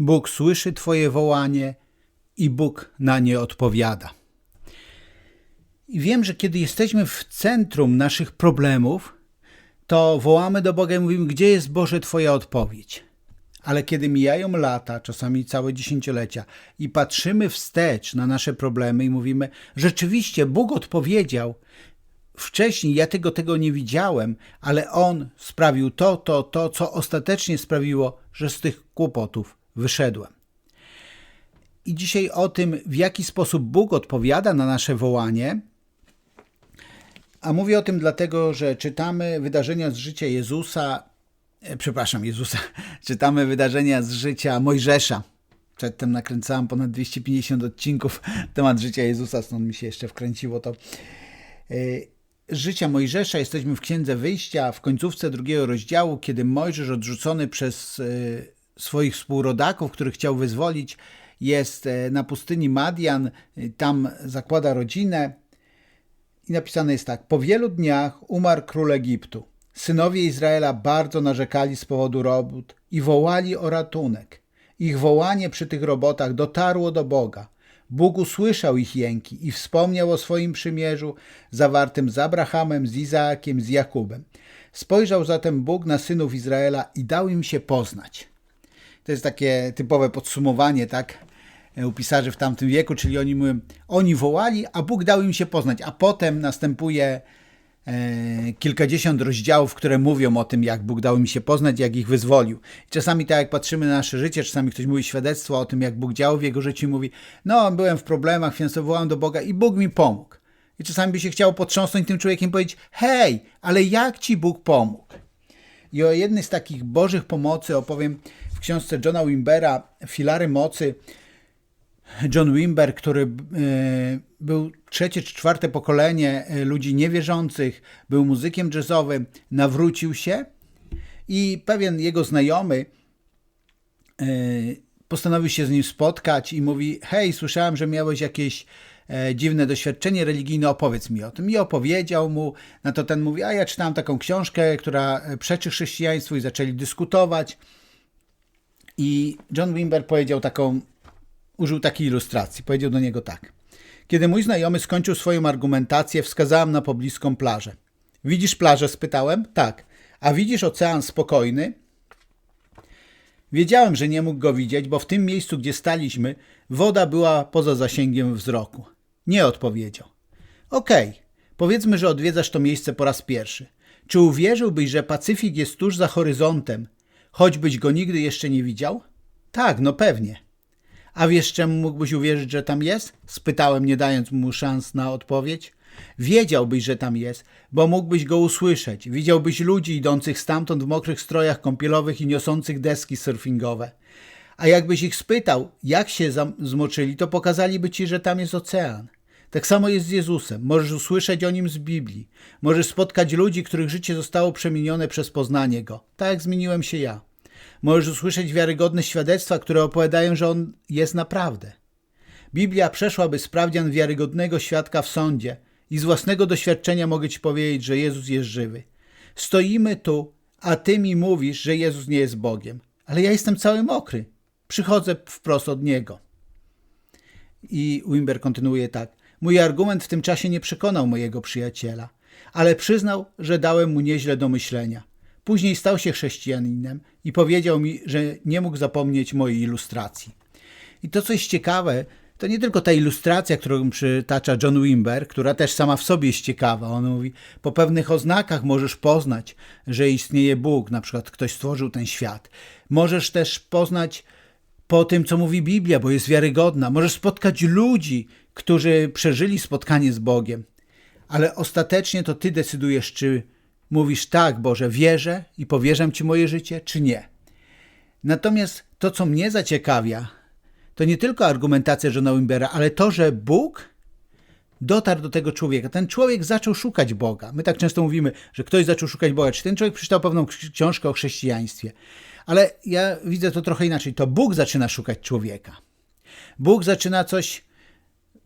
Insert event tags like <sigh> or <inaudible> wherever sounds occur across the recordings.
Bóg słyszy Twoje wołanie i Bóg na nie odpowiada. I wiem, że kiedy jesteśmy w centrum naszych problemów, to wołamy do Boga i mówimy, gdzie jest Boże Twoja odpowiedź? Ale kiedy mijają lata, czasami całe dziesięciolecia, i patrzymy wstecz na nasze problemy i mówimy, rzeczywiście Bóg odpowiedział, wcześniej ja tego, tego nie widziałem, ale On sprawił to, to, to, co ostatecznie sprawiło, że z tych kłopotów wyszedłem. I dzisiaj o tym, w jaki sposób Bóg odpowiada na nasze wołanie, a mówię o tym dlatego, że czytamy wydarzenia z życia Jezusa, e, przepraszam, Jezusa, <laughs> czytamy wydarzenia z życia Mojżesza. Przedtem nakręcałem ponad 250 odcinków <laughs> temat życia Jezusa, stąd mi się jeszcze wkręciło to. E, życia Mojżesza jesteśmy w Księdze Wyjścia, w końcówce drugiego rozdziału, kiedy Mojżesz odrzucony przez e, swoich współrodaków, których chciał wyzwolić, jest na pustyni Madian, tam zakłada rodzinę, i napisane jest tak: Po wielu dniach umarł król Egiptu. Synowie Izraela bardzo narzekali z powodu robót i wołali o ratunek. Ich wołanie przy tych robotach dotarło do Boga. Bóg usłyszał ich jęki i wspomniał o swoim przymierzu zawartym z Abrahamem, z Izaakiem, z Jakubem. Spojrzał zatem Bóg na synów Izraela i dał im się poznać. To jest takie typowe podsumowanie, tak? E, u pisarzy w tamtym wieku, czyli oni mówią, oni wołali, a Bóg dał im się poznać, a potem następuje e, kilkadziesiąt rozdziałów, które mówią o tym, jak Bóg dał im się poznać, jak ich wyzwolił. I czasami tak jak patrzymy na nasze życie, czasami ktoś mówi świadectwo o tym, jak Bóg działał w jego życiu mówi, no byłem w problemach, finansowo wołałem do Boga i Bóg mi pomógł. I czasami by się chciało potrząsnąć tym człowiekiem i powiedzieć, hej, ale jak ci Bóg pomógł? I o jednej z takich Bożych pomocy opowiem w książce Johna Wimbera, Filary Mocy, John Wimber, który e, był trzecie czy czwarte pokolenie e, ludzi niewierzących, był muzykiem jazzowym, nawrócił się i pewien jego znajomy e, postanowił się z nim spotkać i mówi: Hej, słyszałem, że miałeś jakieś dziwne doświadczenie religijne, opowiedz mi o tym. I opowiedział mu, na to ten mówi: A ja czytałem taką książkę, która przeczy chrześcijaństwu, i zaczęli dyskutować. I John Wimber powiedział taką użył takiej ilustracji. Powiedział do niego tak. Kiedy mój znajomy skończył swoją argumentację, wskazałem na pobliską plażę. Widzisz plażę? spytałem. Tak. A widzisz ocean spokojny? Wiedziałem, że nie mógł go widzieć, bo w tym miejscu, gdzie staliśmy, woda była poza zasięgiem wzroku. Nie odpowiedział. Okej, okay. powiedzmy, że odwiedzasz to miejsce po raz pierwszy. Czy uwierzyłbyś, że Pacyfik jest tuż za horyzontem, choćbyś go nigdy jeszcze nie widział? Tak, no pewnie. A wiesz, czemu mógłbyś uwierzyć, że tam jest? Spytałem, nie dając mu szans na odpowiedź. Wiedziałbyś, że tam jest, bo mógłbyś go usłyszeć. Widziałbyś ludzi idących stamtąd w mokrych strojach kąpielowych i niosących deski surfingowe. A jakbyś ich spytał, jak się zmoczyli, to pokazaliby ci, że tam jest ocean. Tak samo jest z Jezusem. Możesz usłyszeć o nim z Biblii. Możesz spotkać ludzi, których życie zostało przemienione przez poznanie go. Tak jak zmieniłem się ja. Możesz usłyszeć wiarygodne świadectwa, które opowiadają, że on jest naprawdę. Biblia przeszłaby sprawdzian wiarygodnego świadka w sądzie i z własnego doświadczenia mogę Ci powiedzieć, że Jezus jest żywy. Stoimy tu, a Ty mi mówisz, że Jezus nie jest Bogiem. Ale ja jestem cały mokry. Przychodzę wprost od Niego. I Wimber kontynuuje tak. Mój argument w tym czasie nie przekonał mojego przyjaciela, ale przyznał, że dałem mu nieźle do myślenia. Później stał się chrześcijaninem i powiedział mi, że nie mógł zapomnieć mojej ilustracji. I to, co jest ciekawe, to nie tylko ta ilustracja, którą przytacza John Wimber, która też sama w sobie jest ciekawa. On mówi, po pewnych oznakach możesz poznać, że istnieje Bóg, na przykład ktoś stworzył ten świat. Możesz też poznać po tym, co mówi Biblia, bo jest wiarygodna. Możesz spotkać ludzi, którzy przeżyli spotkanie z Bogiem. Ale ostatecznie to ty decydujesz, czy mówisz tak, Boże, wierzę i powierzam Ci moje życie, czy nie. Natomiast to, co mnie zaciekawia, to nie tylko argumentacja Johna Wimbera, ale to, że Bóg dotarł do tego człowieka. Ten człowiek zaczął szukać Boga. My tak często mówimy, że ktoś zaczął szukać Boga. Czy ten człowiek przeczytał pewną książkę o chrześcijaństwie? Ale ja widzę to trochę inaczej. To Bóg zaczyna szukać człowieka. Bóg zaczyna coś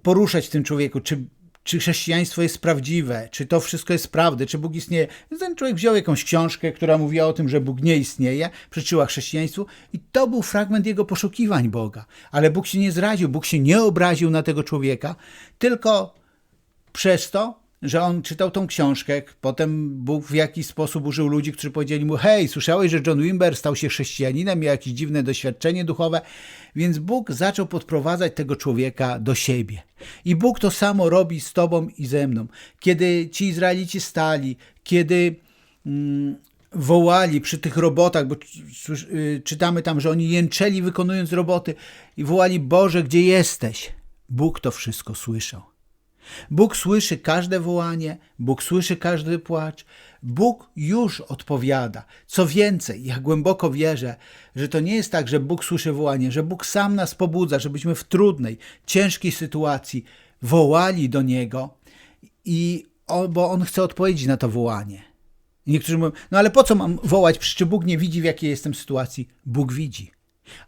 poruszać w tym człowieku. Czy czy chrześcijaństwo jest prawdziwe, czy to wszystko jest prawda, czy Bóg istnieje. Ten człowiek wziął jakąś książkę, która mówiła o tym, że Bóg nie istnieje, przeczyła chrześcijaństwu i to był fragment jego poszukiwań Boga. Ale Bóg się nie zraził, Bóg się nie obraził na tego człowieka, tylko przez to, że on czytał tą książkę, potem Bóg w jakiś sposób użył ludzi, którzy powiedzieli mu: Hej, słyszałeś, że John Wimber stał się chrześcijaninem, miał jakieś dziwne doświadczenie duchowe, więc Bóg zaczął podprowadzać tego człowieka do siebie. I Bóg to samo robi z tobą i ze mną. Kiedy ci Izraelici stali, kiedy mm, wołali przy tych robotach, bo y, czytamy tam, że oni jęczeli wykonując roboty i wołali: Boże, gdzie jesteś? Bóg to wszystko słyszał. Bóg słyszy każde wołanie, Bóg słyszy każdy płacz, Bóg już odpowiada. Co więcej, ja głęboko wierzę, że to nie jest tak, że Bóg słyszy wołanie, że Bóg sam nas pobudza, żebyśmy w trudnej, ciężkiej sytuacji wołali do Niego, i bo On chce odpowiedzieć na to wołanie. Niektórzy mówią, no ale po co mam wołać, przecież Bóg nie widzi, w jakiej jestem sytuacji. Bóg widzi.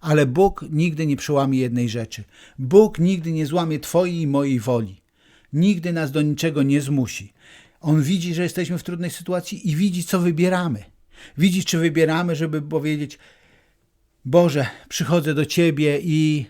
Ale Bóg nigdy nie przełamie jednej rzeczy. Bóg nigdy nie złamie Twojej i mojej woli nigdy nas do niczego nie zmusi. On widzi, że jesteśmy w trudnej sytuacji i widzi, co wybieramy. Widzi, czy wybieramy, żeby powiedzieć: Boże, przychodzę do Ciebie i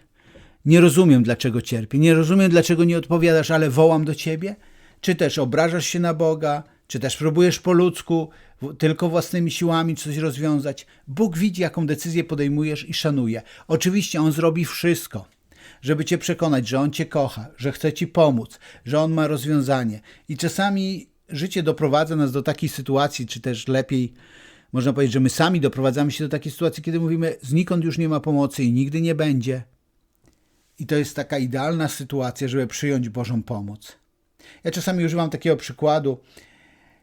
nie rozumiem, dlaczego cierpię, nie rozumiem, dlaczego nie odpowiadasz, ale wołam do Ciebie. Czy też obrażasz się na Boga, czy też próbujesz po ludzku, tylko własnymi siłami coś rozwiązać. Bóg widzi, jaką decyzję podejmujesz i szanuje. Oczywiście On zrobi wszystko żeby cię przekonać, że on cię kocha, że chce ci pomóc, że on ma rozwiązanie. I czasami życie doprowadza nas do takiej sytuacji, czy też lepiej można powiedzieć, że my sami doprowadzamy się do takiej sytuacji, kiedy mówimy, znikąd już nie ma pomocy i nigdy nie będzie. I to jest taka idealna sytuacja, żeby przyjąć Bożą pomoc. Ja czasami używam takiego przykładu.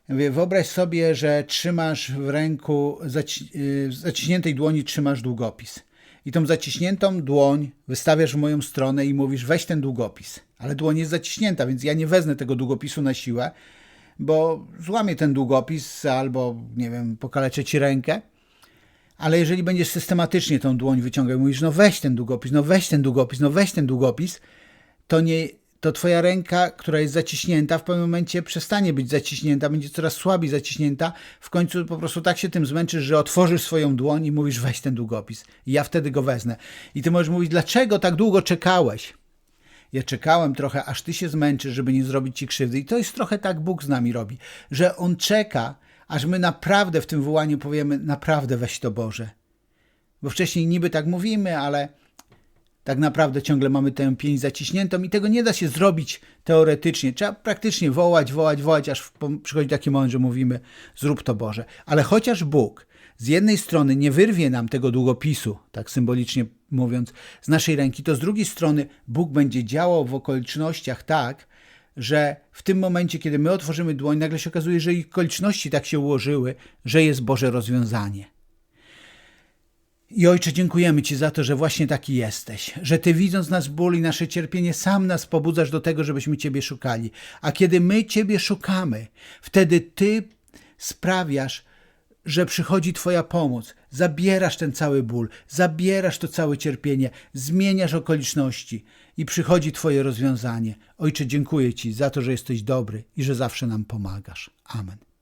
Mówię, wyobraź sobie, że trzymasz w ręku, w zaciśniętej dłoni trzymasz długopis i tą zaciśniętą dłoń wystawiasz w moją stronę i mówisz weź ten długopis. Ale dłoń jest zaciśnięta, więc ja nie wezmę tego długopisu na siłę, bo złamię ten długopis albo, nie wiem, pokaleczę ci rękę. Ale jeżeli będziesz systematycznie tą dłoń wyciągał i mówisz, no weź ten długopis, no weź ten długopis, no weź ten długopis, to nie, to twoja ręka, która jest zaciśnięta, w pewnym momencie przestanie być zaciśnięta, będzie coraz słabiej zaciśnięta. W końcu po prostu tak się tym zmęczysz, że otworzysz swoją dłoń i mówisz, weź ten długopis. I ja wtedy go wezmę. I ty możesz mówić, dlaczego tak długo czekałeś? Ja czekałem trochę, aż ty się zmęczysz, żeby nie zrobić ci krzywdy. I to jest trochę tak Bóg z nami robi, że On czeka, aż my naprawdę w tym wołaniu powiemy, naprawdę weź to Boże. Bo wcześniej niby tak mówimy, ale tak naprawdę ciągle mamy tę pięść zaciśniętą i tego nie da się zrobić teoretycznie. Trzeba praktycznie wołać, wołać, wołać, aż przychodzi taki moment, że mówimy zrób to Boże. Ale chociaż Bóg z jednej strony nie wyrwie nam tego długopisu, tak symbolicznie mówiąc, z naszej ręki, to z drugiej strony Bóg będzie działał w okolicznościach tak, że w tym momencie, kiedy my otworzymy dłoń, nagle się okazuje, że okoliczności tak się ułożyły, że jest Boże rozwiązanie. I Ojcze, dziękujemy Ci za to, że właśnie taki jesteś, że Ty widząc nas ból i nasze cierpienie, sam nas pobudzasz do tego, żebyśmy Ciebie szukali. A kiedy my Ciebie szukamy, wtedy Ty sprawiasz, że przychodzi Twoja pomoc, zabierasz ten cały ból, zabierasz to całe cierpienie, zmieniasz okoliczności i przychodzi Twoje rozwiązanie. Ojcze, dziękuję Ci za to, że jesteś dobry i że zawsze nam pomagasz. Amen.